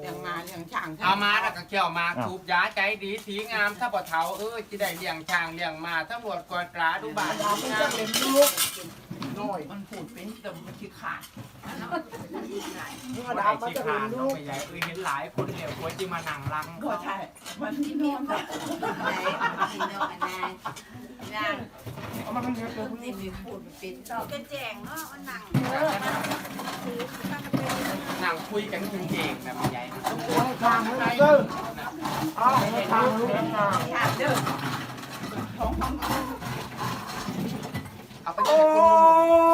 เลี้ยงมาเลี้ยงช้างเอามาแล้วก็เกี่ยวมาทูบยาใจดีสีงามถ้าบ่เฒ่าเอ้ยสิได้เลี้ยงช้างเลี้ยงมาถ้าบวชกวดราดูบาดงามนจะเล่นลูกน้อยมันพูดเป็นแต่มันขี้ขาดดาวมันจะเล่นลูกใหญ่เอ้ยเห็นหลายคนเนี่ยควรจะมานั่งรังก็ใช่มันที่นอนแบบไหนที่นอนไหนนั่งเอามาทำเยอะเกินนี่พูดเป็นต่อก็แจงเนาะมันนั่ง คุยกันเก่งๆนะแม่ใหญ่เอาทางให้เด้อเอาให้ทางลูกทางถามเด้อท้องท้องเอาไปโอ้ให้คุณลุง